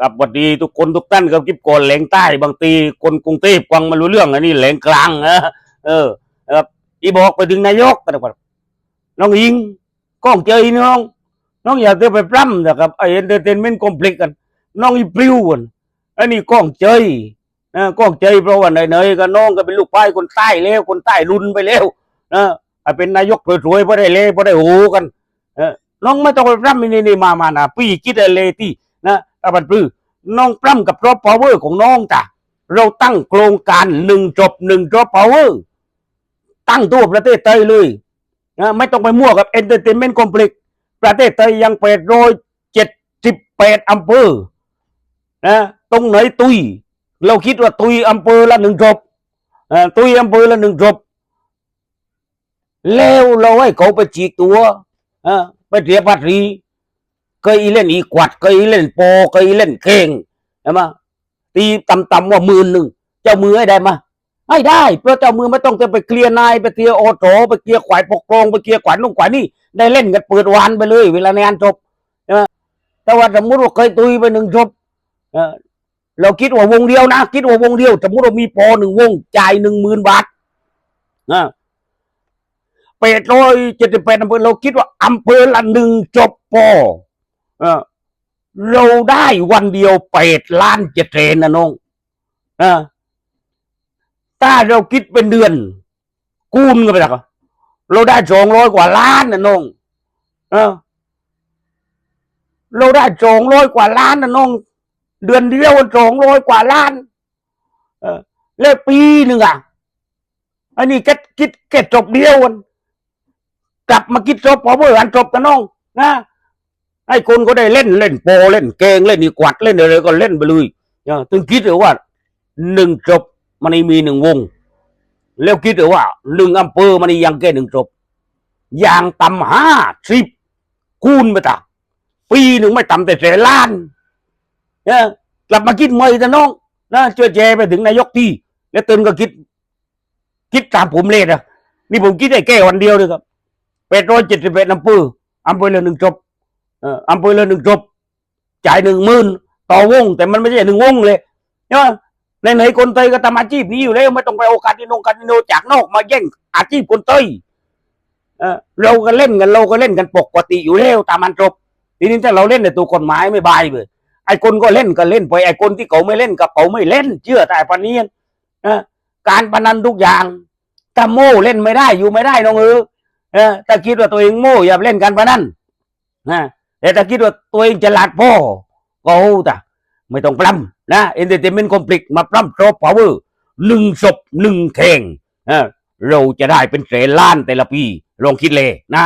กับบัดดีทุกคนทุกท่านกับกิบโกนแหลงใต้บางทีคนกรุงเทพฟังมารู้เรื่องอันนี้แหลงกลางนะเออครับอีบอกไปถึงนายกนะครับน้องอิงก้องเจยน้อง น้องอยากจะไปปล้ำนะครับไอเอ็นเตอร์เทนเมนต์คอมพลีกกัน น้องอีปลิวกันอันนี้ก้องเจยนะก้องเจยเพราะว่าไหนๆก็น้องก็เป็นลูกป้ายคนใต้แล้วคนใต้รุนไปแล้วนะไอเป็นนายกรวยๆพอได้เล่พอได้โหกันเออน้องไม่ต้องไปปล้ำนี่นี่มามานะพี่คิดอะไรที่นะ ตาบันปลื้อน้องปล้ำกับรอปพาวเวอร์ของน้องจ้ะเราตั้งโครงการหนึ่งจบหนึ่งรอปพาวเวอร์ตั้งตัวประเทศไทยเลยนะไม่ต้องไปมั่วกับเอนเตอร์เทนเมนต์คอมพลีกประเทศไทยยังแปดร้อยเจ็ดสิบแปดอำเภอนะตรงไหนตุย เราคิดว่าตุยอำเภอละหนึ่งจบตุยอำเภอละหนึ่งจบแล้วเราให้เขาไปจีกตัวไปเสียภาษี เคยเล่นอีกวัดเคยเล่นโปเคยเล่นเก่งใช่ไหมตีต่ำๆว่าหมื่นหนึ่งเจ้ามือให้ได้มาให้ได้เพราะเจ้ามือไม่ต้องจะไปเคลียร์นายไปเคลียร์โอโถไปเคลียร์ขวายปกครองไปเคลียร์ขวายนุ่งขวายนี่ได้เล่นกันเปิดวานไปเลย เวลางานจบใช่ไหมแต่ว่าสมมติว่าเคยตุยไปหนึ่งจบเราคิดว่าวงเดียวนะคิดว่าวงเดียวสมมติว่ามีพอหนึ่งวงจ่ายหนึ่งหมื่นบาทนะแปดร้อยเจ็ดสิบแปดอำเภอเราคิดว่าอำเภอละหนึ่งจบพอ เราได้วันเดียวแปดล้านเจ็ดเทนนะน้องถ้าเราคิดเป็นเดือนคูณกันไปและก็เราได้สองร้อยกว่าล้านนะน้องเราได้สองร้อยกว่าล้านนะน้อง เดือนเดียวสองร้อยกว่าล้านเอแล้วปีหนึ่งอะอันนี้คิดคิดแค่จบเดียวกันกลับมาคิดจบพอเมื่ออันจบกันน้อง นะ ให้คนก็ได้เล่นเล่นโปเล่นเกงเล่นอีกวัดเล่นอะไรก็เล่นไปเลยเออถึงคิดเลยว่าหนึ่งจบมันไม่มีหนึ่งวง แล้วคิดเลยว่าหนึ่งอำเภอมันยังแค่หนึ่งจบ อย่างต่ำห้าสิบคูณไปตาปีหนึ่งไม่ต่ำแต่แสนล้านเนี่ยกลับมาคิดใหม่นะน้องนะช่วยแชร์ไปถึงนายกที่ แล้วตื่นก็คิด คิดตามผมเลยนะนี่ผมคิดได้แค่วันเดียวเลยครับแปดร้อยเจ็ดสิบเอ็ดอำเภออำเภอละหนึ่งจบ อ่ออำเภอละหนึ่งจบจ่ายหนึ่งหมื่นต่อวง แต่มันไม่ใช่หนึ่งวงเลยใช่ไหมในไหนคนไทยก็ทำอาชีพนี้อยู่แล้วไม่ต้องไปโอกาสที่นงคาสิโนจากนอกมาแย่งอาชีพคนไทยเออเราก็เล่นกันเราก็เล่นกันปกติอยู่แล้วตามมันจบทีนี้ถ้าเราเล่นในตัวกฎหมายไม่บายเลยไอ้คนก็เล่นก็เล่นไปไอ้คนที่เขาไม่เล่นก็เขาไม่เล่น เชื่อแต่ปานนี้นะการพนันทุกอย่างถ้าโม่เล่นไม่ได้อยู่ไม่ได้น้องเออเออถ้าคิดว่าตัวเองโม่อย่าเล่นการพนันนะ แต่ถ้าคิดว่าตัวเองจะหลาดพ่อก็โอ้ต่ไม่ต้องปล้ำนะเอนเตอร์เทนเมนต์คอมพลีกมาปล้ำโทรพาวเวอร์หนึ่งศพหนึ่งแข่งเออเราจะได้เป็นแสนล้านแต่ละปีลองคิดเลยนะ